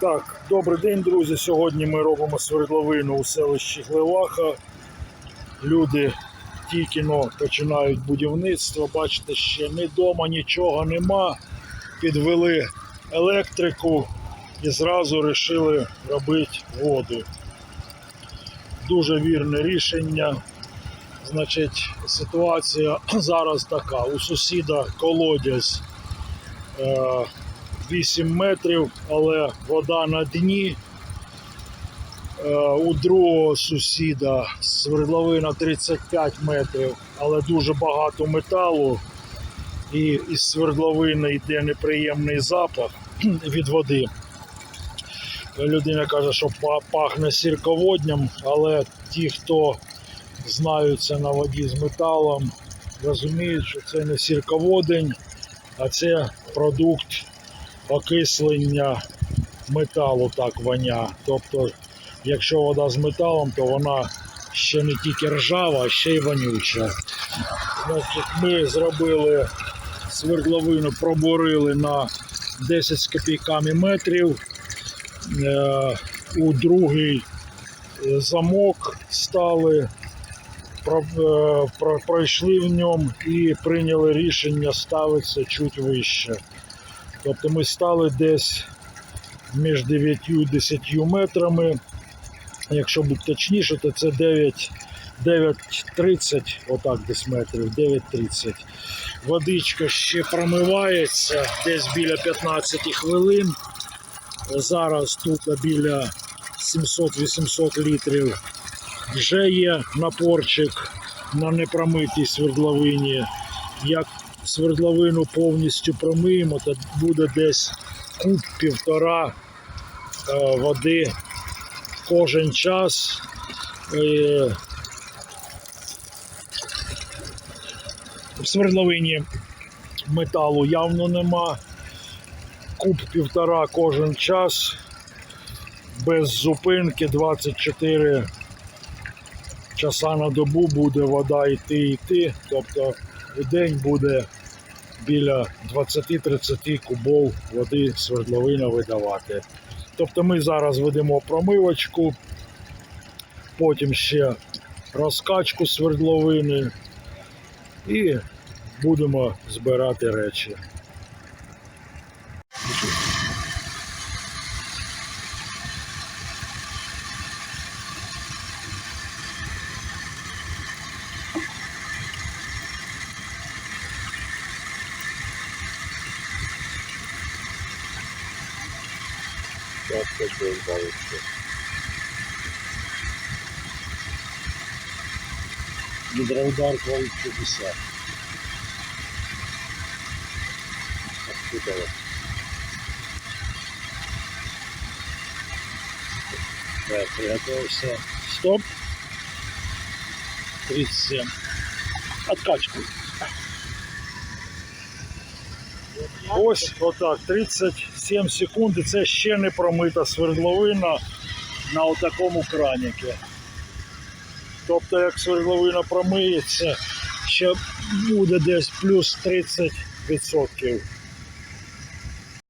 Так, добрий день, друзі. Сьогодні ми робимо свердловину у селищі Глеваха. Люди тільки но починають будівництво. Бачите, ще ні дома нічого нема. Підвели електрику і зразу вирішили робити воду. Дуже вірне рішення. Значить, ситуація зараз така. У сусіда колодязь. Е, 8 метрів, але вода на дні. Е, У другого сусіда свердловина 35 метрів, але дуже багато металу. І із свердловини йде неприємний запах від води. Людина каже, що пахне сірководням, але ті, хто знаються на воді з металом, розуміють, що це не сірководень, а це продукт окислення металу так воня. Тобто, якщо вода з металом, то вона ще не тільки ржава, а ще й вонюча. Ми зробили свердловину, пробурили на 10 з копійками метрів. Е, у другий замок стали, е, про- пройшли в ньому і прийняли рішення ставитися чуть вище. Тобто ми стали десь між 9 і 10 метрами. Якщо бути точніше, то це 9, 9.30, отак десь метрів, 9.30. Водичка ще промивається десь біля 15 хвилин. Зараз тут біля 700-800 літрів вже є напорчик на непромитій свердловині. Як свердловину повністю промиємо, то буде десь куб півтора е, води кожен час. Е, В свердловині металу явно нема. Куб півтора кожен час. Без зупинки 24 часа на добу буде вода йти йти. Тобто в день буде біля 20-30 кубов води свердловина видавати. Тобто ми зараз ведемо промивочку, потім ще розкачку свердловини і будемо збирати речі. Biraz böyle balıkçı. Гидроудар плавит чудеса. Откуда вот? Так, приготовился. Стоп. 37. Откачку. Ось, вот так, 30. 7 секунд і це ще не промита свердловина на отакому краніку. Тобто, як свердловина промиється, ще буде десь плюс 30%.